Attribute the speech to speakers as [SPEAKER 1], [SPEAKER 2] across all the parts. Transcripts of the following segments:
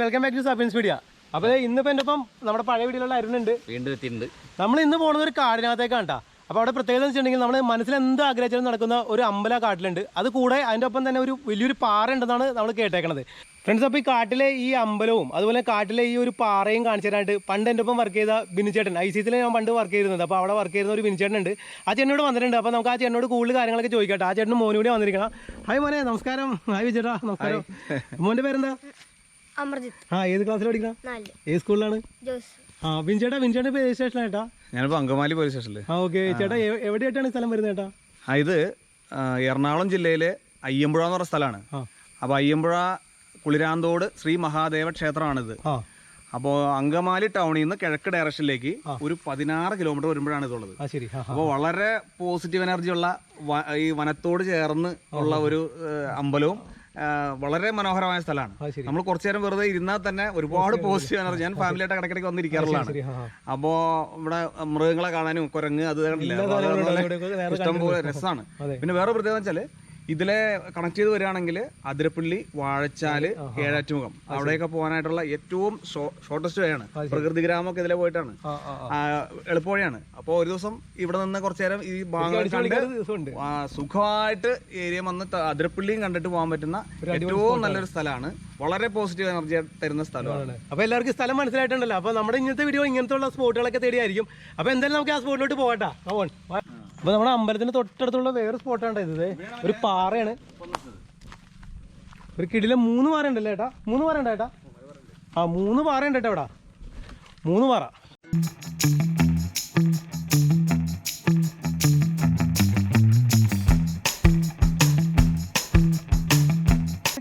[SPEAKER 1] Welcome back to Sabin's media അപ്പോൾ ഇന്നിപ്പോൾ എന്റെ ഒപ്പം നമ്മുടെ പഴയ വീഡിയോയിലുള്ള അരുണുണ്ട്.
[SPEAKER 2] വീണ്ടും എത്തിയിട്ടുണ്ട്.
[SPEAKER 1] നമ്മൾ ഇന്ന് പോകുന്നത് ഒരു കാടിനകത്തേക്കാണ് കേട്ടോ. അപ്പോൾ അവിടെ പ്രത്യേകത എന്ന് വെച്ചിട്ടുണ്ടെങ്കിൽ നമ്മൾ മനസ്സിൽ എന്ത് ആഗ്രഹിച്ചാലും നടക്കുന്ന ഒരു അമ്പല കാട്ടിലുണ്ട്. അത് കൂടെ അതിന്റെ ഒപ്പം തന്നെ ഒരു വലിയൊരു പാറ ഉണ്ടെന്നാണ് നമ്മൾ കേട്ടേക്കണത്. ഫ്രണ്ട്സ് അപ്പോൾ ഈ കാട്ടിലെ ഈ അമ്പലവും അതുപോലെ കാട്ടിലെ ഈ ഒരു പാറയും കാണിച്ചു തരാനായിട്ട് പണ്ട് എന്റെ ഒപ്പം വർക്ക് ചെയ്ത ബിനിച്ചേട്ടൻ ഐ സി സിയിൽ ഞാൻ പണ്ട് വർക്ക് ചെയ്തിരുന്നത്. അപ്പോൾ അവിടെ വർക്ക് ചെയ്യുന്ന ഒരു ബിനിച്ചേട്ടൻ ഉണ്ട് ആ ചേട്ടനോട് വന്നിട്ടുണ്ട്. അപ്പോൾ നമുക്ക് ആ ചേട്ടനോട് കൂടുതൽ കാര്യങ്ങളൊക്കെ ചോദിക്കട്ടെ ആ ചേട്ടന് മോനും കൂടി വന്നിരിക്കണം. ഹായ് മോനെ നമസ്കാരം. ഹായ് വിജേട്ടാ നമസ്കാരം. മോന്റെ പേരെന്താ?
[SPEAKER 3] അമർജിത്ത്.
[SPEAKER 1] ആ ഏത് ക്ലാസ്സിൽ പഠിക്കണം?
[SPEAKER 3] നാല്.
[SPEAKER 1] ഏത് സ്കൂളിലാണ്?
[SPEAKER 3] ജോസ്.
[SPEAKER 1] ആ ബിൻചേട്ടാ ബിൻചേട്ടൻ ഇപ്പോൾ ഏത് സ്റ്റേഷനായിട്ടാ
[SPEAKER 2] ഞാനിപ്പോൾ അങ്കമാലി പോലീസ് സ്റ്റേഷനിൽ
[SPEAKER 1] ആ ഓക്കെ ചേട്ടാ എവിടെയായിട്ടാണ് സ്ഥലം വരുന്നത് ചേട്ടാ?
[SPEAKER 2] ആ ഇത് എറണാകുളം ജില്ലയിലെ അയ്യമ്പുഴ എന്ന് പറഞ്ഞ സ്ഥലമാണ്.
[SPEAKER 1] അപ്പൊ
[SPEAKER 2] അപ്പോൾ അയ്യമ്പുഴ കുളിരാന്തോട് ശ്രീ മഹാദേവ ക്ഷേത്രമാണിത്. അപ്പോൾ അങ്കമാലി ടൗണിൽ നിന്ന് കിഴക്ക് ഡയറക്ഷനിലേക്ക് ഒരു പതിനാറ് കിലോമീറ്റർ വരുമ്പോഴാണ് ഇതുള്ളത്. അപ്പോൾ വളരെ പോസിറ്റീവ് എനർജി ഉള്ള ഈ വനത്തോട് ചേർന്ന് ഉള്ള ഒരു അമ്പലവും വളരെ മനോഹരമായ സ്ഥലമാണ്. നമ്മൾ കുറച്ചു നേരം വെറുതെ ഇരുന്നാൽ തന്നെ ഒരുപാട് പോസിറ്റീവ് എനർജി ഞാൻ ഫാമിലിയായിട്ട് ഇടയ്ക്കിടയ്ക്ക് വന്നിരിക്കാറുള്ളതാണ്. അപ്പോ ഇവിടെ മൃഗങ്ങളെ കാണാനും കുരങ്ങ് അത് ഇഷ്ടംപോലെ രസമാണ്. പിന്നെ വേറെ പ്രത്യേകത വെച്ചാൽ ഇതിലെ കണക്ട് ചെയ്ത് വരികയാണെങ്കിൽ അതിരപ്പള്ളി വാഴച്ചാൽ ഏഴാറ്റുമുഖം. അവിടെയൊക്കെ പോകാനായിട്ടുള്ള ഏറ്റവും ഷോർട്ടസ്റ്റ് വേ ആണ്. പ്രകൃതി ഗ്രാമമൊക്കെ ഇതിലെ പോയിട്ടാണ്. എളുപ്പവഴിയാണ്. അപ്പോൾ ഒരു ദിവസം ഇവിടെ നിന്ന് കുറച്ചു നേരം ഈ ഭാഗങ്ങൾ കണ്ട് സുഖമായിട്ട് ഏരിയ വന്ന് അതിരപ്പള്ളിയും കണ്ടിട്ട് പോകാൻ പറ്റുന്ന ഏറ്റവും നല്ലൊരു സ്ഥലമാണ്. വളരെ പോസിറ്റീവ് എനർജി തരുന്ന സ്ഥലമാണ്.
[SPEAKER 1] അപ്പൊ എല്ലാവർക്കും സ്ഥലം മനസ്സിലായിട്ടുണ്ടല്ലോ. അപ്പൊ നമ്മുടെ ഇങ്ങനത്തെ വീഡിയോ ഇങ്ങനത്തെ ഉള്ള സ്പോട്ടുകളൊക്കെ തേടിയായിരിക്കും. അപ്പൊ എന്തായാലും നമുക്ക് ആ സ്പോട്ടിലോട്ട് പോകട്ടെ അപ്പൊ നമ്മുടെ അമ്പലത്തിന് തൊട്ടടുത്തുള്ള വേറെ സ്പോട്ടാണ് ഇത്. ഒരു പാറയാണ്. ഒരു കിടിലെ മൂന്ന് പാറ ഉണ്ടല്ലേ ഏട്ടാ? മൂന്ന് പാറ ഉണ്ട് ഏട്ടാ? ആ മൂന്ന് പാറ ഉണ്ട് ഏട്ടാ ഇവിടെ. മൂന്ന് പാറ.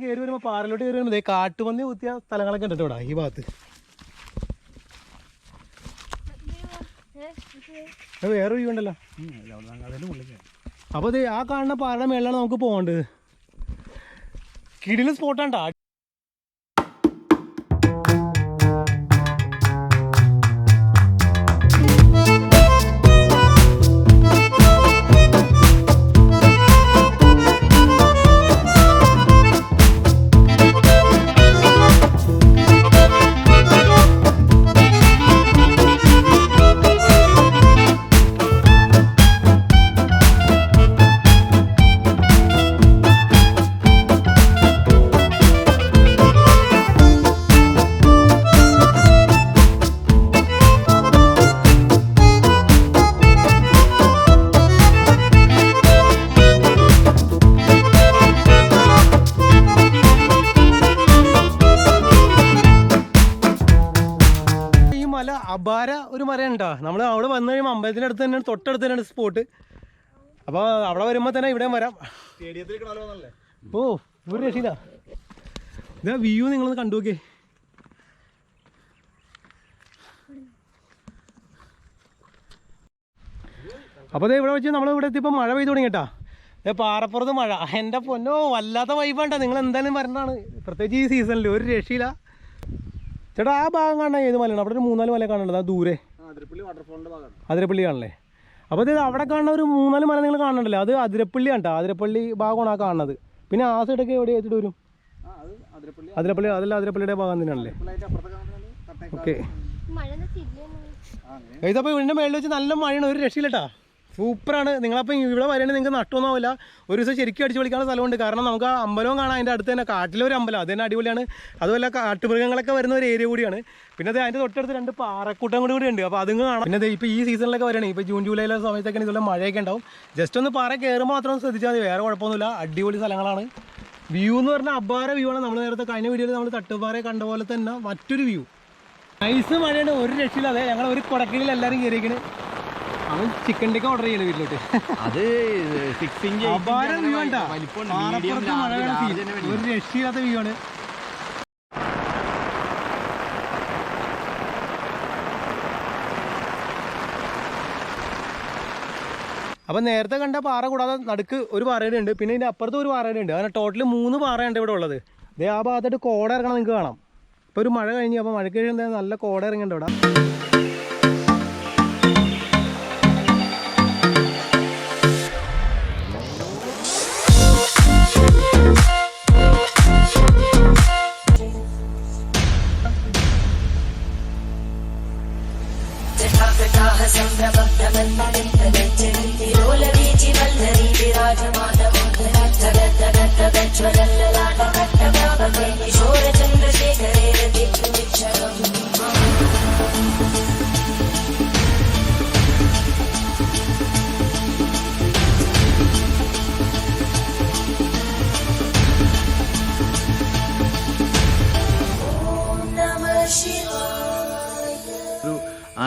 [SPEAKER 1] കയറി വരുമ്പോ പാറയിലോട്ട് കയറി വരുമ്പോ ദേ കാട്ടുപന്നി കുത്തിയ സ്ഥലങ്ങളൊക്കെ ഉണ്ട് ഈ ഭാഗത്ത്. അത് വേറെ വ്യൂ ഉണ്ടല്ലോ. അപ്പോൾ ഇത് ആ കാണുന്ന പാറയുടെ മേളിലാണ് നമുക്ക് പോകേണ്ടത്. കിടിലും സ്പോട്ടാണ്ടാ മലയുണ്ടാ നമ്മൾ അവിടെ വന്നു കഴിയുമ്പോൾ അമ്പലത്തിന്റെ അടുത്ത് തന്നെയാണ് തൊട്ടടുത്ത് തന്നെയാണ് സ്പോട്ട് അപ്പോൾ അവിടെ വരുമ്പോൾ തന്നെ ഇവിടെയും വരാം. ഓ ഒരു രക്ഷയില്ല. ഇതാ വ്യൂ നിങ്ങളൊന്ന് കണ്ടു നോക്കേ അപ്പോൾ ഇവിടെ വെച്ച് നമ്മൾ ഇവിടെ എത്തിയപ്പോൾ മഴ പെയ്തു തുടങ്ങിട്ടാ ദേ പാറപ്പുറത്ത് മഴ. എന്റെ പൊന്നോ വല്ലാത്ത വൈബാണ്ട നിങ്ങൾ എന്തായാലും വരണ്ടാണ് പ്രത്യേകിച്ച് ഈ സീസണിൽ ഒരു രക്ഷയില്ല. ചേട്ടാ ആ ഭാഗം കാണാൻ ഏത് മലയാണ്? അവിടെ ഒരു മൂന്നാൽ മല കാണുന്നുണ്ട്. ആ ദൂരെ.
[SPEAKER 2] അതിരപ്പള്ളി വാട്ടർഫോളിന്റെ ഭാഗമാണ്.
[SPEAKER 1] അതിരപ്പള്ളി കാണല്ലേ അപ്പോൾ ഇത് അവിടെ കാണുന്ന ഒരു മൂന്നാൽ മല നിങ്ങൾ കാണണ്ടല്ലോ അത് അതിരപ്പള്ളി കണ്ടോ. അതിരപ്പള്ളി ഭാഗമാണ് ആ കാണുന്നത്. പിന്നെ ആ സൈഡൊക്കെ എവിടെ വെച്ചിട്ട് വരും?
[SPEAKER 2] അതിരപ്പള്ളി
[SPEAKER 1] അതല്ല അതിരപ്പള്ളിയുടെ ഭാഗം തന്നെയാണല്ലേ? ഓക്കെ. ഇതപ്പോൾ ഇതിന്റെ മേളിൽ വെച്ച് നല്ല മഴയാണ്. ഒരു രക്ഷയില്ലട്ടാ. സൂപ്പറാണ്. നിങ്ങളപ്പം ഇവിടെ വരണമെങ്കിൽ നിങ്ങൾക്ക് നട്ടൊന്നാവില്ല. ഒരു ദിവസം ശരിക്കും അടിച്ചു പൊളിക്കാനുള്ള സ്ഥലമുണ്ട്. കാരണം നമുക്ക് ആ അമ്പലവും കാണാം. അതിന്റെ അടുത്ത് തന്നെ കാട്ടിലൊരു അമ്പലം. അത് തന്നെ അടിപൊളിയാണ്. അതുപോലെ കാട്ടുമൃഗങ്ങളൊക്കെ വരുന്ന ഒരു ഏരിയ കൂടിയാണ്. പിന്നെ അത് അതിന്റെ തൊട്ടടുത്ത് രണ്ട് പാറക്കൂട്ടം കൂടി കൂടി ഉണ്ട്. അപ്പോൾ അതും കാണാം. പിന്നെ ഇപ്പോൾ ഈ സീസണിലൊക്കെ വരണേ ഇപ്പോൾ ജൂൺ ജൂലൈയിലെ സമയത്തൊക്കെ ഇതുപോലെ മഴയൊക്കെ ഉണ്ടാവും. ജസ്റ്റ് ഒന്ന് പാറ കയറുമ്പോൾ മാത്രം ഒന്ന് ശ്രദ്ധിച്ചാൽ മതി. വേറെ കുഴപ്പമൊന്നുമില്ല. അടിപൊളി സ്ഥലങ്ങളാണ്. വ്യൂ എന്ന് പറഞ്ഞാൽ അപാര വ്യൂ ആണ്. നമ്മൾ നേരത്തെ കഴിഞ്ഞ വീഡിയോയിൽ നമ്മൾ തട്ടുപാറ കണ്ട പോലെ തന്നെ മറ്റൊരു വ്യൂ നൈസ് മഴയുണ്ട്. ഒരു രക്ഷയില്ല. അതെ ഞങ്ങൾ ഒരു കുടക്കീഴിൽ എല്ലാവരും കയറിയിരിക്കണ് അവൻ ചിക്കൻ ടിക്ക ഓർഡർ ചെയ്യണ വീട്ടിലോട്ട്.
[SPEAKER 2] അത് സിക്സ് ഇഞ്ച്
[SPEAKER 1] അപാര വ്യൂ വേണ്ട പാറപ്പുറത്ത് മഴ ഒരു രക്ഷയില്ലാത്ത വ്യൂ ആണ്. അപ്പം നേരത്തെ കണ്ട പാറ കൂടാതെ നടുക്ക് ഒരു പാറയുടെ ഉണ്ട്. പിന്നെ ഇതിന്റെ അപ്പുറത്ത് ഒരു പാറയുടെ ഉണ്ട്. അങ്ങനെ ടോട്ടൽ മൂന്ന് പാറയുണ്ട് ഇവിടെ ഉള്ളത്. ഇതേ ആ ഭാഗത്തായിട്ട് കോട ഇറങ്ങണം നിങ്ങൾക്ക് കാണാം. ഇപ്പോൾ ഒരു മഴ കഴിഞ്ഞ്. അപ്പോൾ മഴയ്ക്ക് കഴിഞ്ഞാൽ നല്ല കോട ഇറങ്ങിയിട്ടുണ്ട് ഇവിടെ.
[SPEAKER 4] സംഭവത്തവന്മകന്തനച്ചനന്തിരോല വീചി വല്ലരീതി രാജമാതമോദന തകത്തകത്തകജ്വലല്ല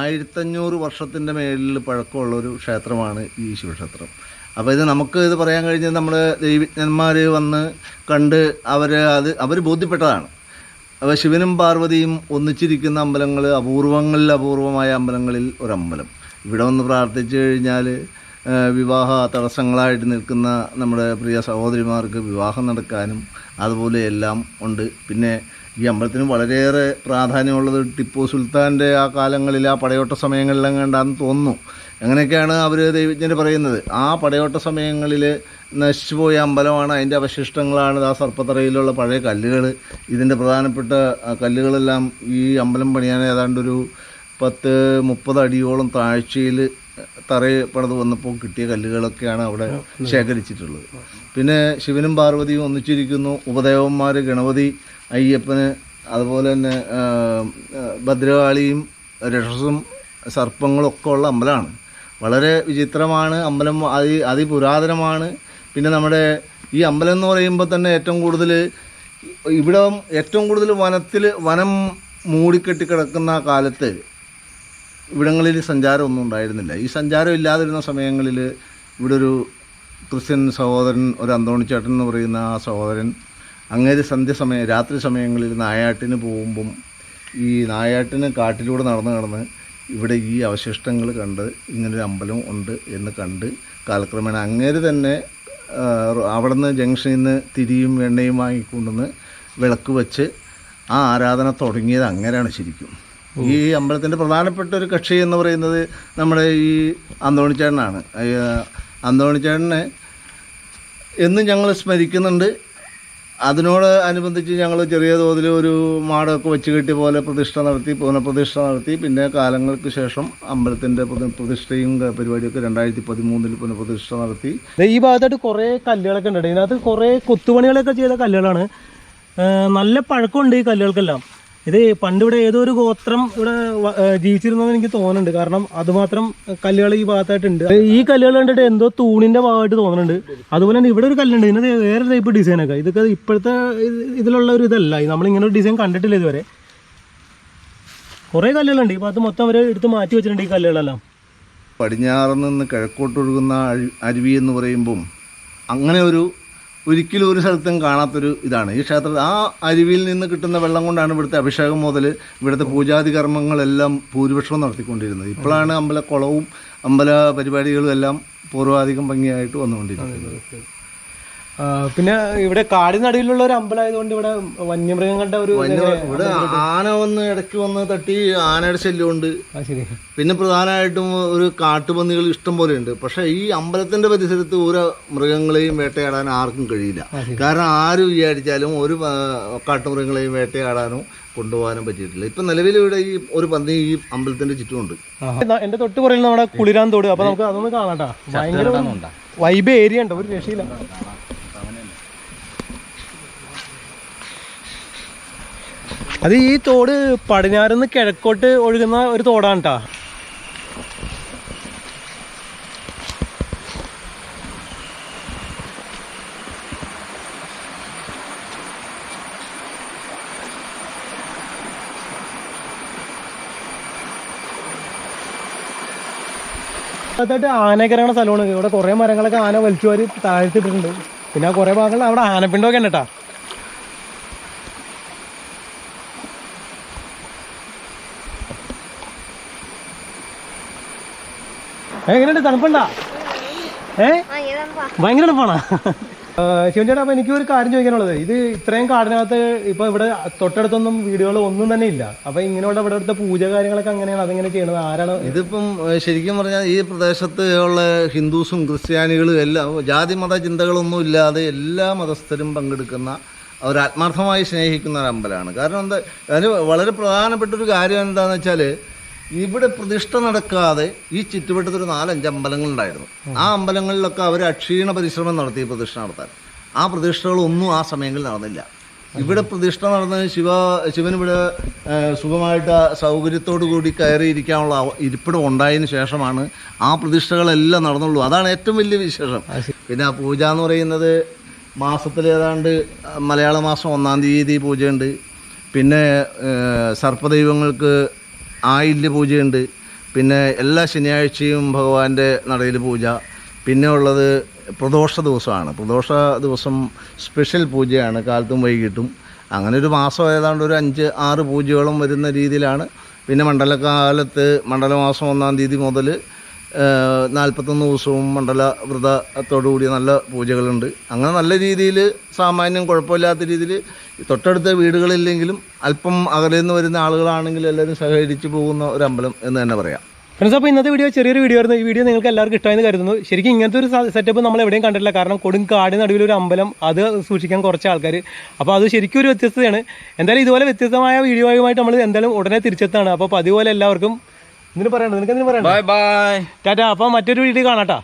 [SPEAKER 4] ആയിരത്തഞ്ഞൂറ് വർഷത്തിന്റെ മേളിൽ പഴക്കമുള്ളൊരു ക്ഷേത്രമാണ് ഈ ശിവക്ഷേത്രം. അപ്പോൾ ഇത് നമുക്ക് ഇത് പറയാൻ കഴിഞ്ഞാൽ നമ്മൾ ദൈവജ്ഞന്മാർ വന്ന് കണ്ട് അവർ അത് അവർ ബോധ്യപ്പെട്ടതാണ്. അപ്പോൾ ശിവനും പാർവതിയും ഒന്നിച്ചിരിക്കുന്ന അമ്പലങ്ങൾ അപൂർവങ്ങളിൽ അപൂർവമായ അമ്പലങ്ങളിൽ ഒരമ്പലം. ഇവിടെ വന്ന് പ്രാർത്ഥിച്ചു കഴിഞ്ഞാൽ വിവാഹ തടസ്സങ്ങളായിട്ട് നിൽക്കുന്ന നമ്മുടെ പ്രിയ സഹോദരിമാർക്ക് വിവാഹം നടക്കാനും അതുപോലെ എല്ലാം ഉണ്ട്. പിന്നെ ഈ അമ്പലത്തിന് വളരെയേറെ പ്രാധാന്യമുള്ളത് ടിപ്പു സുൽത്താന്റെ ആ കാലങ്ങളിൽ ആ പടയോട്ട സമയങ്ങളിലും കണ്ടാന്ന് തോന്നുന്നു. അങ്ങനെയൊക്കെയാണ് അവർ ദൈവജ്ഞർ പറയുന്നത്? ആ പടയോട്ട സമയങ്ങളിൽ നശിച്ചുപോയ അമ്പലമാണ് അതിന്റെ അവശിഷ്ടങ്ങളാണ് ആ സർപ്പത്തറയിലുള്ള പഴയ കല്ലുകൾ ഇതിന്റെ പ്രധാനപ്പെട്ട കല്ലുകളെല്ലാം ഈ അമ്പലം പണിയാൻ ഏതാണ്ടൊരു പത്ത് മുപ്പത് അടിയോളം താഴ്ചയിൽ തറയിൽ പണിത് വന്നപ്പോൾ കിട്ടിയ കല്ലുകളൊക്കെയാണ് അവിടെ ശേഖരിച്ചിട്ടുള്ളത്. പിന്നെ ശിവനും പാർവതിയും ഒന്നിച്ചിരിക്കുന്നു. ഉപദേവന്മാർ ഗണപതി അയ്യപ്പന് അതുപോലെ തന്നെ ഭദ്രകാളിയും രക്ഷസും സർപ്പങ്ങളും ഒക്കെ ഉള്ള അമ്പലമാണ്. വളരെ വിചിത്രമാണ് അമ്പലം അതി അതിപുരാതനമാണ്. പിന്നെ നമ്മുടെ ഈ അമ്പലം എന്ന് പറയുമ്പോൾ തന്നെ ഏറ്റവും കൂടുതൽ ഇവിടെ ഏറ്റവും കൂടുതൽ വനത്തിൽ വനം മൂടിക്കെട്ടി കിടക്കുന്ന കാലത്ത് ഇവിടങ്ങളിൽ സഞ്ചാരമൊന്നും ഉണ്ടായിരുന്നില്ല. ഈ സഞ്ചാരം ഇല്ലാതിരുന്ന സമയങ്ങളിൽ ഇവിടെ ഒരു ക്രിസ്ത്യൻ സഹോദരൻ ഒരു അന്തോണിച്ചേട്ടൻ എന്ന് പറയുന്ന ആ സഹോദരൻ അങ്ങേര് സന്ധ്യസമയം രാത്രി സമയങ്ങളിൽ നായാട്ടിന് പോകുമ്പം ഈ നായാട്ടിന് കാട്ടിലൂടെ നടന്ന് നടന്ന് ഇവിടെ ഈ അവശിഷ്ടങ്ങൾ കണ്ട് ഇങ്ങനൊരു അമ്പലം ഉണ്ട് എന്ന് കണ്ട് കാലക്രമേണ അങ്ങേര് തന്നെ അവിടുന്ന് ജംഗ്ഷനിൽ നിന്ന് തിരിയും എണ്ണയും വാങ്ങിക്കൊണ്ടുവന്ന് വിളക്ക് വെച്ച് ആ ആരാധന തുടങ്ങിയത് അങ്ങനെയാണ് ശരിക്കും. ഈ അമ്പലത്തിന്റെ പ്രധാനപ്പെട്ട ഒരു കക്ഷി എന്ന് പറയുന്നത് നമ്മുടെ ഈ അന്തോണിച്ചേട്ടനാണ്. അന്തോണിച്ചേട്ടനെ എന്നും ഞങ്ങൾ സ്മരിക്കുന്നുണ്ട്. അതിനോട് അനുബന്ധിച്ച് ഞങ്ങൾ ചെറിയ തോതിൽ ഒരു മാടമൊക്കെ വെച്ച് കെട്ടി പോലെ പ്രതിഷ്ഠ നടത്തി പുനഃപ്രതിഷ്ഠ നടത്തി പിന്നെ കാലങ്ങൾക്ക് ശേഷം അമ്പലത്തിന്റെ പ്രതിഷ്ഠയും പരിപാടിയൊക്കെ രണ്ടായിരത്തി പതിമൂന്നിൽ പുനഃപ്രതിഷ്ഠ നടത്തി.
[SPEAKER 1] ഈ ഭാഗത്തായിട്ട് കുറേ കല്ലുകളൊക്കെ ഉണ്ട്. ഇതിനകത്ത് കുറേ കൊത്തുപണികളൊക്കെ ചെയ്ത കല്ലുകളാണ്. നല്ല പഴക്കമുണ്ട് ഈ കല്ലുകൾക്കെല്ലാം. ഇത് പണ്ട് ഇവിടെ ഏതോ ഒരു ഗോത്രം ഇവിടെ ജീവിച്ചിരുന്നെന്ന് എനിക്ക് തോന്നുന്നുണ്ട്. കാരണം അതുമാത്രം കല്ലുകൾ ഈ ഭാഗത്തായിട്ടുണ്ട്. ഈ കല്ലുകൾ കണ്ടിട്ട് എന്തോ തൂണിന്റെ ഭാഗമായിട്ട് തോന്നുന്നുണ്ട്. അതുപോലെ തന്നെ ഇവിടെ ഒരു കല്ലുണ്ട്. ഇതിന് വേറെ ടൈപ്പ് ഡിസൈനൊക്കെ ഇതൊക്കെ ഇപ്പോഴത്തെ ഇതിലുള്ള ഒരു ഇതല്ല. നമ്മൾ ഇങ്ങനെ ഒരു ഡിസൈൻ കണ്ടിട്ടില്ല ഇതുവരെ. കുറേ കല്ലുകളുണ്ട്. ഈ ഭാഗത്ത് മൊത്തം അവർ എടുത്ത് മാറ്റി വെച്ചിട്ടുണ്ട് ഈ കല്ലുകളെല്ലാം.
[SPEAKER 4] പടിഞ്ഞാറ് നിന്ന് കിഴക്കോട്ടൊഴുകുന്ന അരുവി എന്ന് പറയുമ്പം അങ്ങനെ ഒരു ഒരിക്കലും ഒരു സ്ഥലത്തും കാണാത്തൊരു ഇതാണ്. ഈ ക്ഷേത്രത്തിൽ ആ അരുവിയിൽ നിന്ന് കിട്ടുന്ന വെള്ളം കൊണ്ടാണ് ഇവിടുത്തെ അഭിഷേകം മുതൽ ഇവിടുത്തെ പൂജാതി കർമ്മങ്ങളെല്ലാം ഭൂരിപക്ഷവും നടത്തിക്കൊണ്ടിരുന്നത്. ഇപ്പോഴാണ് അമ്പലക്കുളവും അമ്പല പരിപാടികളും എല്ലാം പൂർവാധികം ഭംഗിയായിട്ട് വന്നുകൊണ്ടിരിക്കുന്നത്.
[SPEAKER 1] പിന്നെ ഇവിടെ കാടിനടിയിലുള്ള ഒരു അമ്പലമായതുകൊണ്ട് ഇവിടെ വന്യമൃഗങ്ങളുടെ ഒരു
[SPEAKER 4] ഇവിടെ ആന വന്ന് ഇടയ്ക്ക് വന്ന് തട്ടി ആനയുടെ ശല്യമുണ്ട്. പിന്നെ പ്രധാനമായിട്ടും ഒരു കാട്ടുപന്നികൾ ഇഷ്ടം പോലെ ഉണ്ട്. പക്ഷെ ഈ അമ്പലത്തിന്റെ പരിസരത്ത് ഒരു മൃഗങ്ങളെയും വേട്ടയാടാൻ ആർക്കും കഴിയില്ല. കാരണം ആര് വിചാരിച്ചാലും ഒരു കാട്ടുമൃഗങ്ങളെയും വേട്ടയാടാനോ കൊണ്ടുപോകാനും പറ്റിയിട്ടില്ല. ഇപ്പൊ നിലവിൽ ഇവിടെ ഈ ഒരു പന്നി ഈ അമ്പലത്തിന്റെ ചുറ്റുമുണ്ട്.
[SPEAKER 1] എന്റെ തൊട്ട് പുറകിൽ നമ്മുടെ കുളിരാൻ തോട്. അപ്പൊ നമുക്ക് അതൊന്ന് കാണാട്ടാ ഭയങ്കര വൈബ് ഏരിയ ഉണ്ട്. ഒരു രക്ഷയില്ല. അത് ഈ തോട് പടിഞ്ഞാറുന്ന് കിഴക്കോട്ട് ഒഴുകുന്ന ഒരു തോടാണ് കേട്ടാ അതായിട്ട് ഇറങ്ങുന്ന സ്ഥലമാണ്. ഇവിടെ കുറേ മരങ്ങളൊക്കെ ആന വലിച്ചു വാരി താഴ്ത്തിട്ടിട്ടുണ്ട് പിന്നെ കുറേ ഭാഗങ്ങളിൽ അവിടെ ആനപ്പിണ്ടൊക്കെ ഉണ്ട് കേട്ടാ എങ്ങനെയുണ്ട്? തണുപ്പുണ്ടാ? ഏ? ഭയങ്കര തണുപ്പാണോ? ശിവൻ ചേട്ടാ അപ്പൊ എനിക്ക് ഒരു കാര്യം ചോദിക്കാനുള്ളത്. ഇത് ഇത്രയും കാടിനകത്ത് ഇപ്പൊ ഇവിടെ തൊട്ടടുത്തൊന്നും വീടുകൾ ഒന്നും തന്നെ ഇല്ല. അപ്പൊ ഇങ്ങനെയുള്ള ഇവിടെ അടുത്ത പൂജ കാര്യങ്ങളൊക്കെ അങ്ങനെയാണ് അതെങ്ങനെ ചെയ്യണത്? ആരാണ്?
[SPEAKER 4] ഇതിപ്പം ശരിക്കും പറഞ്ഞാൽ ഈ പ്രദേശത്ത് ഉള്ള ഹിന്ദുസും ക്രിസ്ത്യാനികളും എല്ലാം ജാതി മത ചിന്തകളൊന്നും ഇല്ലാതെ എല്ലാ മതസ്ഥരും പങ്കെടുക്കുന്ന ഒരു ആത്മാർത്ഥമായി സ്നേഹിക്കുന്ന ഒരു അമ്പലമാണ്. കാരണം എന്താ അതിന് വളരെ പ്രധാനപ്പെട്ട ഒരു കാര്യം എന്താണെന്ന് വെച്ചാൽ ഇവിടെ പ്രതിഷ്ഠ നടക്കാതെ ഈ ചുറ്റുവട്ടത്തിൽ ഒരു നാലഞ്ച് അമ്പലങ്ങളുണ്ടായിരുന്നു. ആ അമ്പലങ്ങളിലൊക്കെ അവർ അക്ഷീണ പരിശ്രമം നടത്തി പ്രതിഷ്ഠ നടത്താൻ. ആ പ്രതിഷ്ഠകളൊന്നും ആ സമയങ്ങളിൽ നടന്നില്ല. ഇവിടെ പ്രതിഷ്ഠ നടന്ന് ശിവ ശിവൻ ഇവിടെ സുഖമായിട്ട് സൗകര്യത്തോടു കൂടി കയറിയിരിക്കാനുള്ള ഇരിപ്പിടം ഉണ്ടായതിന് ശേഷമാണ് ആ പ്രതിഷ്ഠകളെല്ലാം നടന്നുള്ളൂ. അതാണ് ഏറ്റവും വലിയ വിശേഷം. പിന്നെ ആ പൂജ എന്ന് പറയുന്നത് മാസത്തിൽ ഏതാണ്ട് മലയാള മാസം ഒന്നാം തീയതി പൂജയുണ്ട്. പിന്നെ സർപ്പദൈവങ്ങൾക്ക് ആയില്യ പൂജയുണ്ട്. പിന്നെ എല്ലാ ശനിയാഴ്ചയും ഭഗവാന്റെ നടയിൽ പൂജ. പിന്നെ ഉള്ളത് പ്രദോഷ ദിവസമാണ്. പ്രദോഷ ദിവസം സ്പെഷ്യൽ പൂജയാണ്. കാലത്തും വൈകിട്ടും. അങ്ങനെ ഒരു മാസം ഏതാണ്ട് ഒരു അഞ്ച് ആറ് പൂജകളും വരുന്ന രീതിയിലാണ്. പിന്നെ മണ്ഡലകാലത്ത് മണ്ഡലമാസം ഒന്നാം തീയതി മുതൽ നാൽപ്പത്തൊന്ന് ദിവസവും മണ്ഡല വ്രതത്തോടു കൂടി നല്ല പൂജകളുണ്ട്. അങ്ങനെ നല്ല രീതിയിൽ സാമാന്യം കുഴപ്പമില്ലാത്ത രീതിയിൽ തൊട്ടടുത്ത വീടുകളില്ലെങ്കിലും അല്പം അകലെ നിന്ന് വരുന്ന ആളുകളാണെങ്കിൽ എല്ലാവരും സഹകരിച്ച് പോകുന്ന ഒരു അമ്പലം എന്ന് തന്നെ പറയാം.
[SPEAKER 1] ഫ്രണ്ട്സ് അപ്പോൾ ഇന്നത്തെ വീഡിയോ ചെറിയൊരു വീഡിയോ ആയിരുന്നു. ഈ വീഡിയോ നിങ്ങൾക്ക് എല്ലാവർക്കും ഇഷ്ടമായെന്ന് കരുതുന്നു. ശരിക്കും ഇങ്ങനത്തെ ഒരു സെറ്റപ്പ് നമ്മൾ എവിടെയും കണ്ടിട്ടില്ല. കാരണം കൊടും കാടിന് നടുവിൽ ഒരു അമ്പലം അത് സൂക്ഷിക്കാൻ കുറച്ച് ആൾക്കാർ അപ്പോൾ അത് ശരിക്കും ഒരു വ്യത്യസ്തതയാണ്. എന്തായാലും ഇതുപോലെ വ്യത്യസ്തമായ വീഡിയോയുമായിട്ട് നമ്മൾ എന്തായാലും ഉടനെ തിരിച്ചെത്താണ് അപ്പോൾ അതുപോലെ എല്ലാവർക്കും ഇതിന് പറയണ്ട നിനക്ക് എന്തിനു പറയണ്ട?
[SPEAKER 2] ബൈ ബൈ
[SPEAKER 1] ടാറ്റാ അപ്പൊ മറ്റൊരു വീഡിയോ കാണാട്ടാ